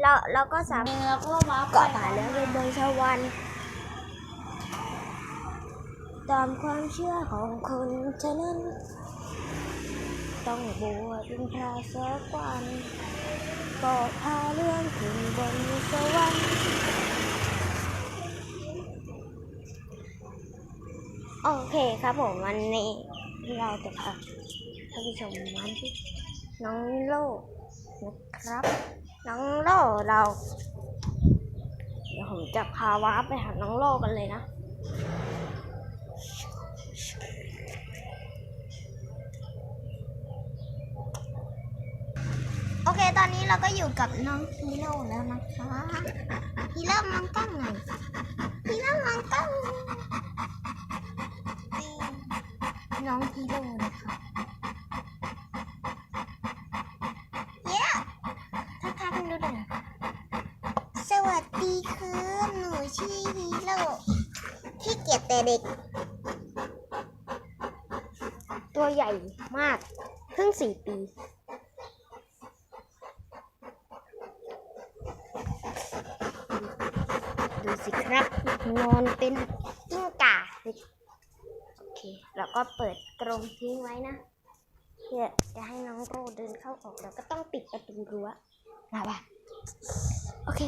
เราเราก็สามารถแล้วก็วาร์ปไปเกาะผาเรือไปบนสวรรค์ตามความเชื่อของคนฉะนั้น ต้องบวชเป็นพระสักวันก็พาเรื่องขึ้นบนสวรรค์โอเคครับผมวันนี้เราจะพาท่านผู้ชมมาที่น้องโลนะครับ น้องโลเรา เดี๋ยวผมจะพาวาร์ปไปหาน้องโลกันเลยนะ โอเคตอนนี้เราก็อยู่กับน้องฮีโร่แล้วนะคะฮีโร่มองกล้องหน่อยฮีโร่มองกล้องน้องฮีโร่นะคะเย้ทักทายกันดูหน่อยสวัสดีครับ หนูชื่อฮีโร่ที่เกียจแต่เด็ก ตัวใหญ่มากเพิ่งสี่ปี ดูสิครับนอนเป็นกิ้งก่าโอเคแล้วก็เปิดกรงทิ้งไว้นะเพื่อจะให้น้องโรเดินเข้าออกแล้วก็ต้องปิดประตูรั้วนะป่ะโอเค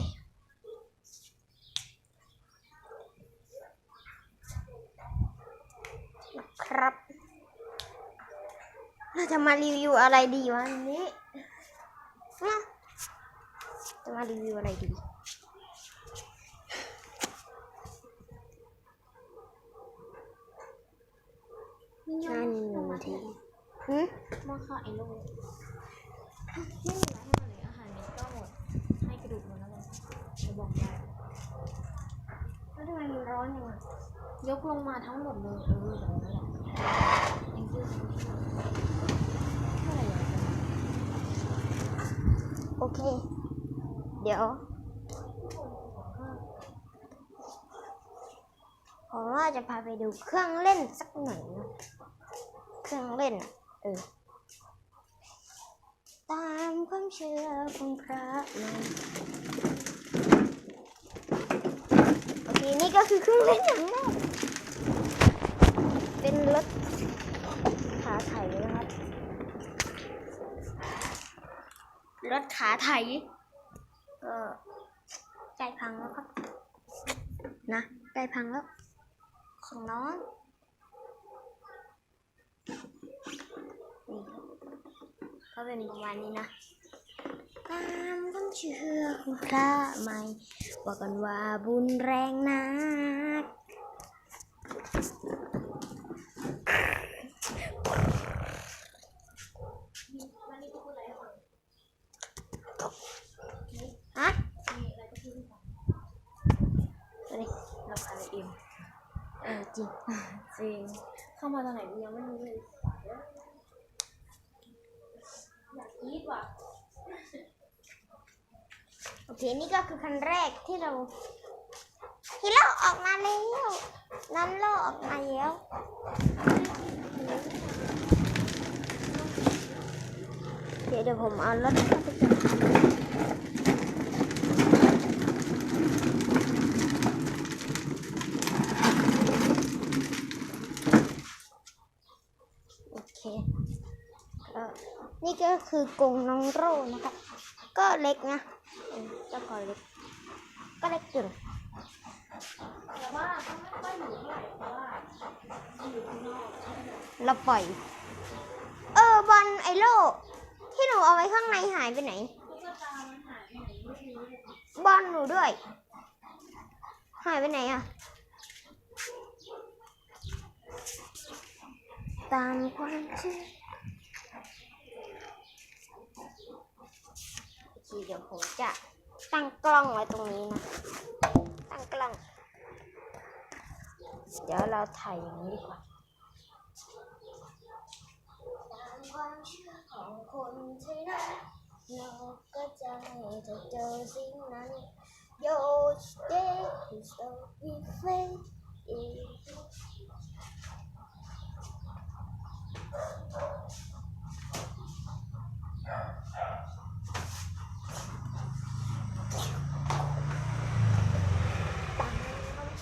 นะครับ เรา จะมารีวิวอะไรดีวันนี้นะจะมารีวิวอะไรดีห้าหนึ่งนาทีหืมมาค่ะไอ้ลูกไม่มีอะไรให้มันเลยอาหารเม็ดก็หมด ให้กระดูกมันแล้วกันจะบอกได้แล้วทำไมมันร้อนอย่างนั้นยกลงมาทั้งหมดเลย เออแบบนั้นแหละยังคือเท่าไหร่อะ โอเค เดี๋ยวผมว่าจะพาไปดูเครื่องเล่นสักหน่อยนะเครื่องเล่นเออตามความเชื่อของพระนะโอเคนี่ก็คือเครื่องเล่นอย่างแรกเป็นรถขาไถนะครับ รถขาไถก็ใกล้พังแล้วครับ นะใกล้พังแล้ว ของน้องนี่ก็เป็นประมาณนี้นะตามความเชื่อของพระไม่ว่ากันว่าบุญแรงนัก ฮะเฮ้ยราคาละเอ็มเออจริงจริงเข้ามาตอนไหนกูยังไม่รู้เลยอยากคิดว่ะโอเค นี่ก็คือคันแรกที่เราฮีโร่ออกมาแล้วน้ำโลออกมาแล้วเดี๋ยวเดี๋ยวผมเอารถเข้าไปจอด โอเคเอ่อนี่ก็คือกรงน้องโร่นะครับก็เล็กนะเจ้าก็เล็ก ก็เล็กจุดแต่ว่าก็ไม่ค่อยอยู่เท่าไหร่เพราะว่าอยู่ข้างนอกเราปล่อย เออบอลไอโลที่หนูเอาไว้ข้างในหายไปไหน ตุ๊กตามันหายไปไหนไม่รู้ บอลหนูด้วย หายไปไหนอะตามความเชื่อเดี๋ยวผมจะตั้งกล้องไว้ตรงนี้นะ ตั้งกล้อง เดี๋ยวเราถ่ายอย่างนี้ดีกว่าตามความเชื่อของคนที่นั่น No, God's hands are dozy none. Your days don't be fading.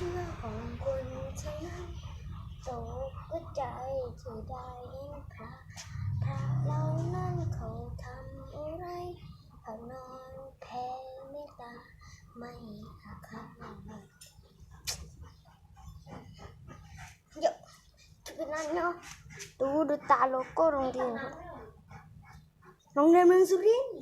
chưa còn quân thấy tổ cứ chạy thì đai ไม่หักข้างเยอะคือนั่นเนาะดูดูตาโลโก้โรงเรียนครับโรงเรียนเมืองสุรินทร์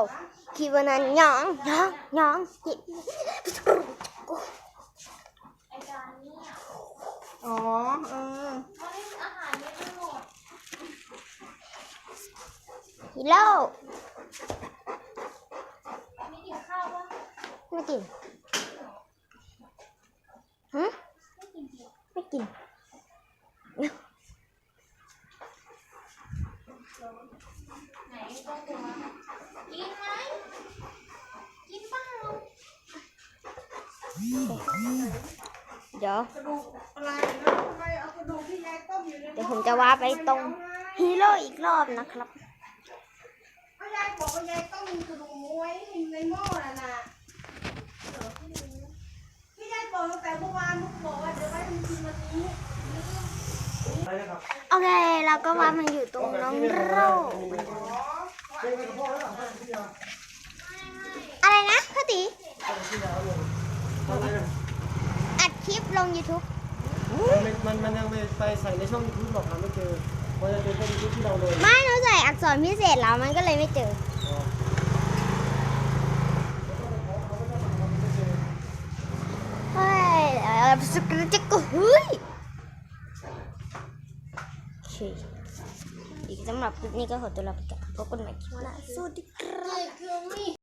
ด้นยโยคิดว่านั้นยองหยองหยองหยิบ ไอจานเนี่ย อ๋อเออ มันไม่มีอาหารเม็ดทั้งหมด ฮิโร่ มีกินข้าวปะ ไม่กินฮะ ไม่กินเดียว ไม่กิน ไหนต้องตัวกินไหมกินเปล่า เดี๋ยวกระดูกอะไรนะทำไมเอากระดูกที่ยายต้มอยู่ในหม้อเดี๋ยวผมจะว่าไปตรงฮีโร่อีกรอบนะครับก็ยายบอกว่ายายต้มกระดูกหมูไว้ในหม้อน่ะนะที่ยายบอกตั้งแต่เมื่อวานลูกบอกว่าเดี๋ยวไว้ทำกินวันนี้โอเคเราก็ว่ามันอยู่ตรงน้องโร่อ๋ออะไรนะพ่อตี อัดคลิปลง YouTube มันมันมันยังไม่ไปใส่ในช่องยูทูบหรอกหาไม่เจอมันจะเป็นช่องยูทูบที่เราเลยไม่หนูใส่อักษรพิเศษแล้วมันก็เลยไม่เจอ เฮ้ยเอ่อสกรจิกกเฮ้ยโอเคอีกสำหรับคลิปนี้ก็ขอตัวลาไปก่อนพบกันใหม่คลิปหน้าสวัสดีครับ